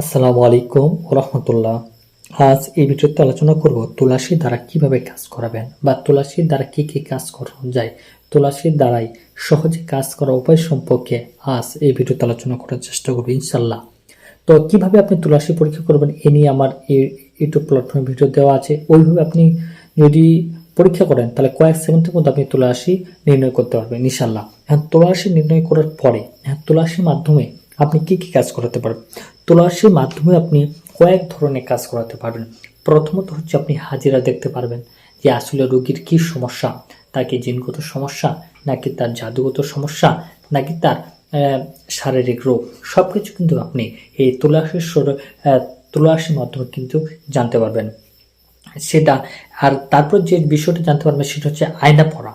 আসসালামু আলাইকুম রহমতুল্লাহ। আজ এই ভিডিওতে আলোচনা করব তুলাসী দ্বারা কীভাবে কাজ করাবেন বা তুলাসীর দ্বারা কি কি কাজ করানো যায়। তুলাসীর দ্বারাই সহজে কাজ করা উপায় সম্পর্কে আজ এই ভিডিওতে আলোচনা করার চেষ্টা করব ইনশাল্লাহ তো কীভাবে আপনি তুলাসী পরীক্ষা করবেন এ নিয়ে আমার এই ইউটিউব প্ল্যাটফর্মে ভিডিও দেওয়া আছে। ওইভাবে আপনি যদি পরীক্ষা করেন তাহলে কয়েক সেকেন্ডের মধ্যে আপনি তুলাসী নির্ণয় করতে পারবেন ইনশাল্লাহ হ্যাঁ তুলাসী নির্ণয় করার পরে হ্যাঁ তুলাসীর মাধ্যমে আপনি কি কি কাজ করাতে পারবেন? তুলাসীর মাধ্যমে আপনি কয়েক ধরনের কাজ করাতে পারবেন। প্রথমত হচ্ছে আপনি হাজিরা দেখতে পারবেন যে আসলে রোগীর কি সমস্যা তাকে জিনগত সমস্যা নাকি তার জাদুগত সমস্যা নাকি তার শারীরিক রোগ। সব কিছু কিন্তু আপনি এই স্বর- আহ, মাধ্যমে কিন্তু জানতে পারবেন। সেটা আর তারপর যে বিষয়টা জানতে পারবেন সেটা হচ্ছে আয়না পড়া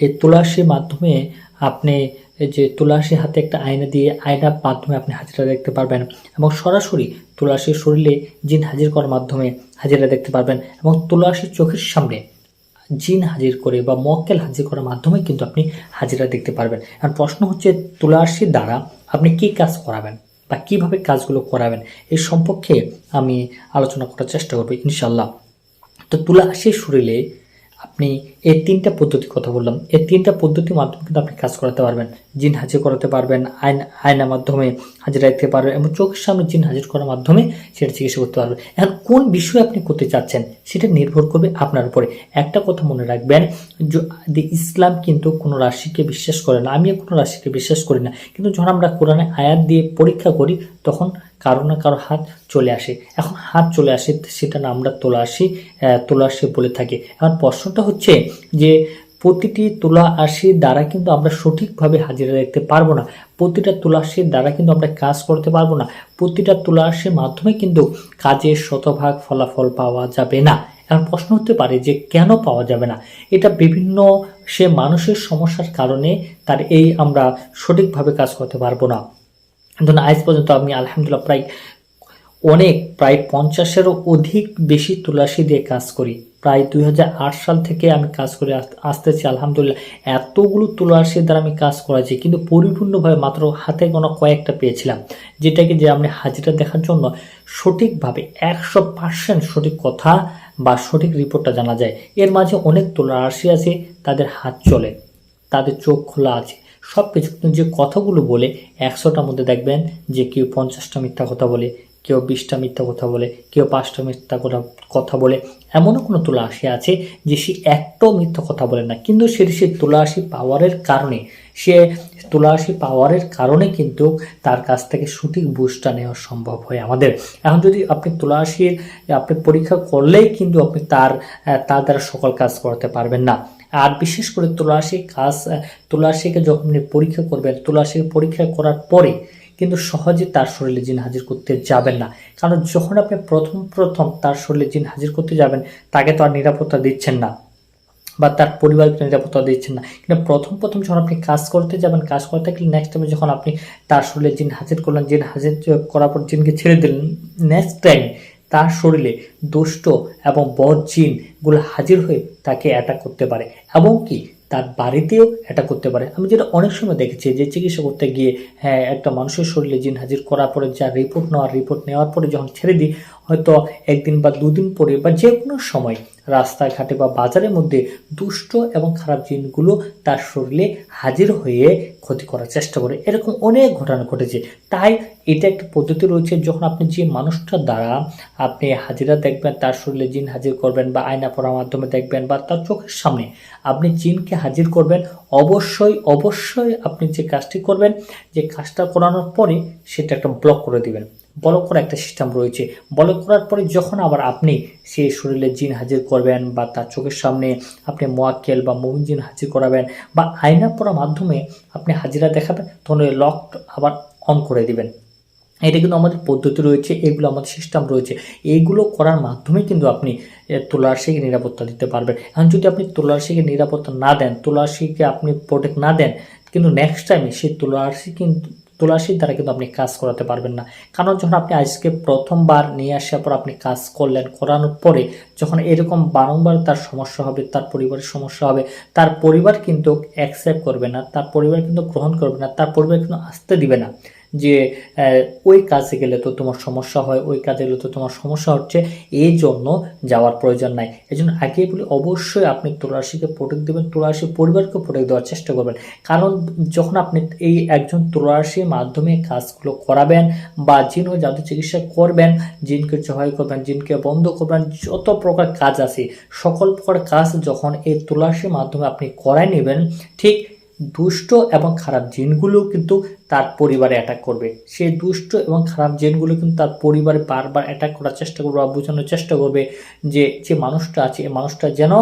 এই তুলাসীর মাধ্যমে আপনি যে তুলাসী হাতে একটা আয়না দিয়ে আয়নার মাধ্যমে আপনি হাজিরা দেখতে পারবেন এবং সরাসরি তুলাসীর শরীরে জিন হাজির করার মাধ্যমে হাজিরা দেখতে পারবেন এবং তুলাসীর চোখের সামনে জিন হাজির করে বা মক্কেল হাজির করার মাধ্যমে কিন্তু আপনি হাজিরা দেখতে পারবেন। আর প্রশ্ন হচ্ছে তুলাসীর দ্বারা আপনি কি কাজ করাবেন বা কীভাবে কাজগুলো করাবেন? এই সম্পর্কে আমি আলোচনা করার চেষ্টা করব ইনশাল্লাহ তো তুলাসীর শরীরে আপনি এই তিনটা পদ্ধতি কথা বললাম। এই তিনটা পদ্ধতির মাধ্যমে কিন্তু আপনি কাজ করাতে পারবেন, জিন হাজির করাতে পারবেন আয়না আয়নার মাধ্যমে হাজিরা রাখতে পারবেন এবং চোখের সামনে জিন হাজির করার মাধ্যমে সেটা চিকিৎসা করতে পারবেন। এখন কোন বিষয়ে আপনি করতে চাচ্ছেন সেটা নির্ভর করবে আপনার উপরে। একটা কথা মনে রাখবেন, যে ইসলাম কিন্তু কোনো রাশিকে বিশ্বাস করে না। আমিও কোনো রাশিকে বিশ্বাস করি না। কিন্তু যখন আমরা কোরআনে আয়াত দিয়ে পরীক্ষা করি, তখন কারও না কারও হাত চলে আসে। এখন হাত চলে আসে সেটা না আমরা তোলা আসি তোলা আসি বলে থাকি। এখন প্রশ্নটা হচ্ছে যে, প্রতিটি তুলা আশির দ্বারা কিন্তু আমরা সঠিকভাবে হাজিরা দেখতে পারব না। প্রতিটা তুলাসীর দ্বারা কিন্তু আমরা কাজ করতে পারব না। প্রতিটা তুলা তুলাসীর মাধ্যমে কিন্তু কাজের শতভাগ ফলাফল পাওয়া যাবে না। এখন প্রশ্ন হতে পারে যে, কেন পাওয়া যাবে না? এটা বিভিন্ন সে মানুষের সমস্যার কারণে তার এই আমরা সঠিকভাবে কাজ করতে পারব না। ধরুন আজ পর্যন্ত আমি আলহামদুলিল্লাহ প্রায় অনেক, প্রায় পঞ্চাশেরও অধিক বেশি তুলাসী দিয়ে কাজ করি। প্রায় দুই হাজার আট সাল থেকে আমি কাজ করে আস- আসতেছি, আলহামদুলিল্লাহ। এতগুলো তুলাসী দ্বারা আমি কাজ করাছি কিন্তু পরিপূর্ণভাবে মাত্র হাতে গোনা কয়েকটা পেয়েছিলাম। যেটাকে যে আমি হাজিরা দেখার জন্য সঠিকভাবে একশো পার্সেন্ট সঠিক কথা বা সঠিক রিপোর্টটা জানা যায়। এর মাঝে অনেক তুলাসী আছে, তাদের হাত চলে, তাদের চোখ খোলা আছে। সব কিছু যে কথাগুলো বলে, একশোটার মধ্যে দেখবেন যে কেউ পঞ্চাশটা মিথ্যা কথা বলে কেউ বিশটা মিথ্যা কথা বলে কেউ পাঁচটা মিথ্যা কথা কথা বলে এমনও কোনো তুলাসী আছে যে সে একটাও মিথ্যা কথা বলে না। কিন্তু সে সে তুলাসী পাওয়ারের কারণে। সে তুলাসী পাওয়ারের কারণে কিন্তু তার কাছ থেকে সঠিক বুঝটা নেওয়া সম্ভব হয় আমাদের। এখন যদি আপনি তুলাসীর আপনি পরীক্ষা করলেই কিন্তু আপনি তার তার দ্বারা সকল কাজ করতে পারবেন না। আর বিশেষ করে তুলাসী কাজ আহ, তুলাসীকে যখন পরীক্ষা করবেন তুলাসীকে পরীক্ষা করার পরে কিন্তু সহজে তার শরীরে জিন হাজির করতে যাবেন না। কারণ যখন আপনি প্রথম প্রথম তার শরীরে জিন হাজির করতে যাবেন, তাকে তো আর নিরাপত্তা দিচ্ছেন না। বা তার পরিবারকে নিরাপত্তা দিচ্ছেন না। কিন্তু প্রথম প্রথম যখন আপনি কাজ করতে যাবেন, কাজ করতে গেলে নেক্সট টাইমে যখন আপনি তার শরীরে জিন হাজির করলেন, জিন হাজির করার পর জিনকে ছেড়ে দিলেন নেক্সট টাইম তার শরীরে দুষ্ট এবং বদ জিনগুলো হাজির হয়ে তাকে অ্যাটাক করতে পারে। এবং কি? তার বাড়িতেও এটা করতে পারে। আমি যেটা অনেক সময় দেখেছি যে চিকিৎসা করতে গিয়ে হ্যাঁ একটা মানুষের শরীরে জিন হাজির করার পরে যা রিপোর্ট নেওয়ার রিপোর্ট নেওয়ার পরে যখন ছেড়ে দিই হয়তো একদিন বা দুদিন পরে বা যে কোনো সময় রাস্তাঘাটে বা বাজারের মধ্যে দুষ্ট এবং খারাপ জিনগুলো তার শরীরে হাজির হয়ে ক্ষতি করার চেষ্টা করে। এরকম অনেক ঘটনা ঘটেছে। তাই এটা একটা পদ্ধতি রয়েছে যখন আপনি যে মানুষটার দ্বারা আপনি হাজিরা দেখবেন, তার শরীরে জিন হাজির করবেন বা আয়না পড়ার মাধ্যমে দেখবেন বা তার চোখের সামনে আপনি জিনকে হাজির করবেন, অবশ্যই অবশ্যই আপনি যে কাজটি করবেন, যে কাজটা করানোর পরে সেটা একটা ব্লক করে দিবেন। ব্লক করা একটা সিস্টেম রয়েছে। ব্লক করার পরে যখন আবার আপনি সেই শরীরে জিন হাজির করবেন বা তার চোখের সামনে আপনি মোয়াক্কেল বা মুমিন জিন হাজির করাবেন বা আয়না পড়ার মাধ্যমে আপনি হাজিরা দেখাবেন তখন ওই লক আবার অন করে দিবেন। এটা কিন্তু আমাদের পদ্ধতি রয়েছে এগুলো আমাদের সিস্টেম রয়েছে। এইগুলো করার মাধ্যমে কিন্তু আপনি এ, নিরাপত্তা দিতে পারবেন। এখন যদি আপনি তুলাসীকে নিরাপত্তা না দেন তুলাসীকে আপনি প্রোটেক্ট না দেন কিন্তু নেক্সট টাইমে সেই তুলাসী কিন্তু তুলাসীর দ্বারা কিন্তু আপনি কাজ করাতে পারবেন না। কারণ যখন আপনি আজকে প্রথমবার নিয়ে আসার পর আপনি কাজ করলেন, করানোর পরে যখন এরকম বারংবার তার সমস্যা হবে, তার পরিবারের সমস্যা হবে, তার পরিবার কিন্তু অ্যাকসেপ্ট করবে না, তার পরিবার কিন্তু গ্রহণ করবে না, তার পরিবার কিন্তু আসতে দিবে না। যে ওই কাজে গেলে তো তোমার সমস্যা হয়, ওই কাজে গেলে তো তোমার সমস্যা হচ্ছে, এই জন্য যাওয়ার প্রয়োজন নাই। এই জন্য আগেই বলি, অবশ্যই আপনি তুলারাশিকে প্রোটেক্ট দেবেন তুলারাশি পরিবারকে প্রোটেক্ট দেওয়ার চেষ্টা করবেন। কারণ যখন আপনি এই একজন তুলারাশির মাধ্যমে কাজগুলো করাবেন বা জিন ও জাদু চিকিৎসা করবেন জিনকে সহায় করবেন, জিনকে বন্ধ করবেন, যত প্রকার কাজ আছে, সকল প্রকার কাজ যখন এই তুলারাশির মাধ্যমে আপনি করায় নেবেন, ঠিক দুষ্ট এবং খারাপ জিনগুলো কিন্তু তার পরিবারে অ্যাটাক করবে। সেই দুষ্ট এবং খারাপ জিনগুলো কিন্তু তার পরিবারে বারবার অ্যাটাক করার চেষ্টা করবে বা বোঝানোর চেষ্টা করবে যে যে মানুষটা আছে এই মানুষটা যেন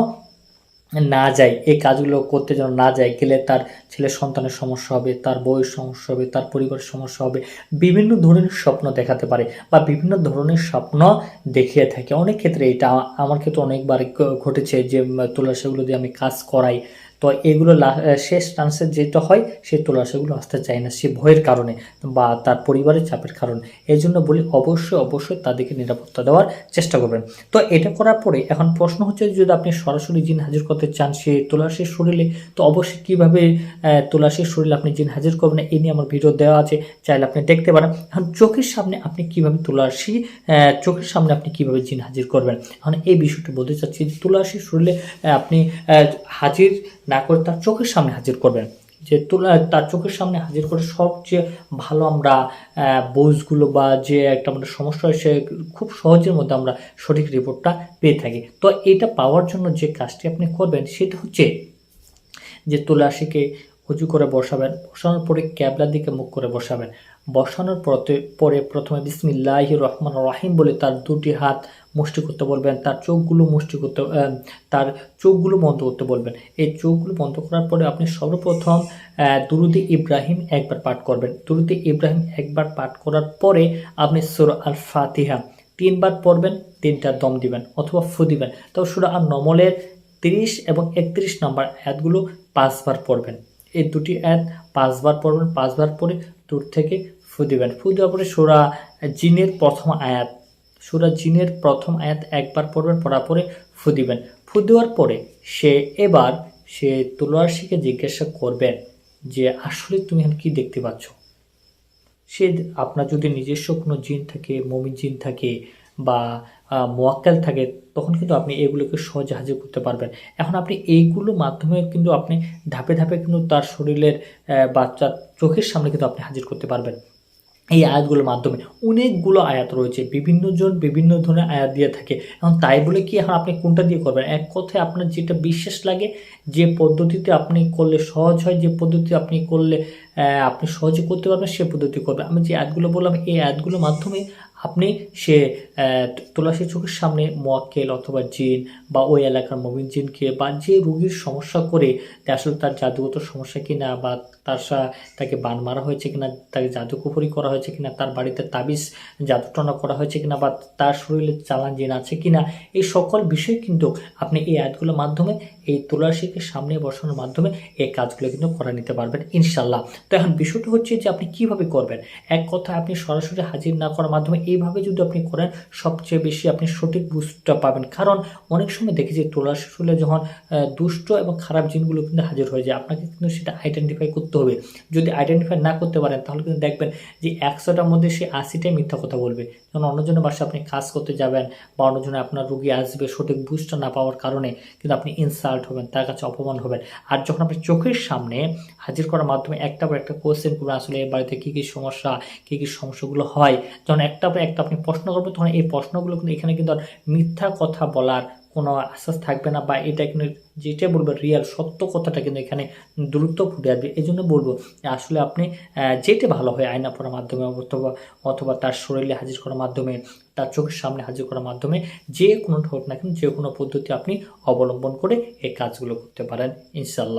না যায় এই কাজগুলো করতে যেন না যায় গেলে তার ছেলে সন্তানের সমস্যা হবে তার বউয়ের সমস্যা হবে তার পরিবারের সমস্যা হবে। বিভিন্ন ধরনের স্বপ্ন দেখাতে পারে বা বিভিন্ন ধরনের স্বপ্ন দেখিয়ে থাকে। অনেক ক্ষেত্রে এটা আমার ক্ষেত্রে অনেকবার ঘটেছে যে উম, তুলাশাগুলো দিয়ে আমি কাজ করাই। তো এগুলো শেষ চান্সে যেটা হয় সেই তুলাশাগুলো আসতে চায় না, সে ভয়ের কারণে বা তার পরিবারের চাপের কারণে। এই জন্য বলি অবশ্যই অবশ্যই তাদেরকে নিরাপত্তা দেওয়ার চেষ্টা করবেন। তো এটা করার পরে এখন প্রশ্ন হচ্ছে যদি আপনি সরাসরি জিন হাজির করতে চান সে তুলাসীর শরীরে, তো অবশ্যই কীভাবে তুলাসীর শরীরে আপনি জিন হাজির করবেন এই নিয়ে আমার ভিডিও দেওয়া আছে, চাইলে আপনি দেখতে পারেন। এখন চোখের সামনে আপনি কীভাবে তুলাসী চোখের সামনে আপনি কীভাবে জিন হাজির করবেন? এখন এই বিষয়টি বলতে চাচ্ছি যে তুলাসীর শরীরে আপনি হাজির না করে তার চোখের সামনে হাজির করবেন। যে তুলা, তার চোখের সামনে হাজির করে সবচেয়ে ভালো আমরা বোঝগুলো বা যে একটা আমাদের সমস্যা সে খুব সহজের মধ্যে আমরা সঠিক রিপোর্টটা পেয়ে থাকি। তো এটা পাওয়ার জন্য যে কাজটি আপনি করবেন, সেটা হচ্ছে যে তুলাসীকে উঁচু করে বসাবেন, বসানোর পরে ক্যাবলার দিকে মুখ করে বসাবেন। বসানোর পরে পরে প্রথমে বিসমিল্লাহ রহমান রাহিম বলে তার দুটি হাত মুষ্টি করতে বলবেন, তার চোখগুলো মুষ্টি করতে তার চোখগুলো বন্ধ করতে বলবেন। এই চোখগুলো বন্ধ করার পরে আপনি সর্বপ্রথম দুরুদে ইব্রাহিম একবার পাঠ করবেন। দুরুদে ইব্রাহিম একবার পাঠ করার পরে আপনি সুর আল ফাতিহা তিনবার পড়বেন, তিনটা দম দিবেন অথবা ফু দিবেন। তো সুরা আর নমলের তিরিশ এবং একত্রিশ নম্বর অ্যাডগুলো পাঁচবার পড়বেন। এই দুটি অ্যাড পাঁচবার পড়বেন, পাঁচবার পরে দূর থেকে ফু দিবেন। ফু দেওয়ার পরে সুরা জিনের প্রথম আয়াত, সুরা জিনের প্রথম আয়াত একবার পড়বেন, পড়ার পরে ফু দিবেন। ফু দেওয়ার পরে সে এবার সে তুলারশিকে জিজ্ঞাসা করবেন যে, আসলে তুমি এখন কী দেখতে পাচ্ছ? সে আপনার যদি নিজস্ব কোনো জিন থাকে, মমিন জিন থাকে বা মোয়াক্কেল থাকে, তখন কিন্তু আপনি এগুলোকে সহজে হাজির করতে পারবেন। এখন আপনি এইগুলো মাধ্যমে কিন্তু আপনি ধাপে ধাপে কিন্তু তার শরীরের বাচ্চার চোখের সামনে কিন্তু আপনি হাজির করতে পারবেন। এই আয়াতগুলোর মাধ্যমে অনেকগুলো আয়াত রয়েছে বিভিন্ন জন বিভিন্ন ধরনের আয়াত দিয়ে থাকে। এখন তাই বলে কি এখন আপনি কোনটা দিয়ে করবেন? এক কথায় আপনার যেটা বিশ্বাস লাগে, যে পদ্ধতিতে আপনি করলে সহজ হয়, যে পদ্ধতি আপনি করলে আপনি সহজে করতে পারবেন, সে পদ্ধতি করবেন। আমি যে অ্যাডগুলো বললাম, এই অ্যাডগুলোর মাধ্যমে আপনি সে তুলাসী চোখের সামনে মোয়াক্কেল অথবা জিন বা ওই এলাকার মবিন জিনকে বা যে রুগীর সমস্যা করে আসলে তার জাদুগত সমস্যা কিনা বা তার তাকে বান মারা হয়েছে কিনা, তাকে জাদুকুপুরি করা হয়েছে কিনা, তার বাড়িতে তাবিজ জাদুটনা করা হয়েছে কিনা বা তার শরীরে চালান জিন আছে কিনা, এই সকল বিষয় কিন্তু আপনি এই অ্যাডগুলোর মাধ্যমে এই তুলাসীকে সামনে বসানোর মাধ্যমে এই কাজগুলো কিন্তু করে নিতে পারবেন ইনশাল্লাহ তো এখন বিষয়টা হচ্ছে যে আপনি কীভাবে করবেন? এক কথা আপনি সরাসরি হাজির না করার মাধ্যমে এইভাবে যদি আপনি করেন, সবচেয়ে বেশি আপনি সঠিক বুঝটা পাবেন। কারণ অনেক সময় দেখেছি তুলাসী শুলে যখন দুষ্ট এবং খারাপ জিনগুলো কিন্তু হাজির হয়ে যায়, আপনাকে কিন্তু সেটা আইডেন্টিফাই করতে হবে। যদি আইডেন্টিফাই না করতে পারেন, তাহলে কিন্তু দেখবেন যে একশোটার মধ্যে সে আশিটাই মিথ্যা কথা বলবে। যখন অন্যজনের বাসায় আপনি কাজ করতে যাবেন বা অন্যজনে আপনার রুগী আসবে, সঠিক বুঝটা না পাওয়ার কারণে কিন্তু আপনি ইনসাল্ট হবেন, তার কাছে অপমান হবেন। আর যখন আপনি চোখের সামনে হাজির করার মাধ্যমে একটা পর একটা কোশ্চেন করবেন, আসলে বাড়িতে কী কী সমস্যা, কী কী সমস্যাগুলো হয়, যখন একটা পর একটা আপনি প্রশ্ন করবেন, তখন এই প্রশ্নগুলো কিন্তু এখানে কিন্তু মিথ্যা কথা বলার কোনো আশ্বাস থাকবে না বা এটা কিন্তু যেটা বলবে রিয়াল সত্য কথাটা কিন্তু এখানে দ্রুত ফুটে আসবে। এই জন্য বলব, আসলে আপনি যেটা ভালো হয় আয়না পড়ার মাধ্যমে অথবা অথবা তার শরীরে হাজির করার মাধ্যমে, তার চোখের সামনে হাজির করার মাধ্যমে যে কোনো হোক না কিন্তু যে কোনো পদ্ধতি আপনি অবলম্বন করে এই কাজগুলো করতে পারেন ইনশাল্লাহ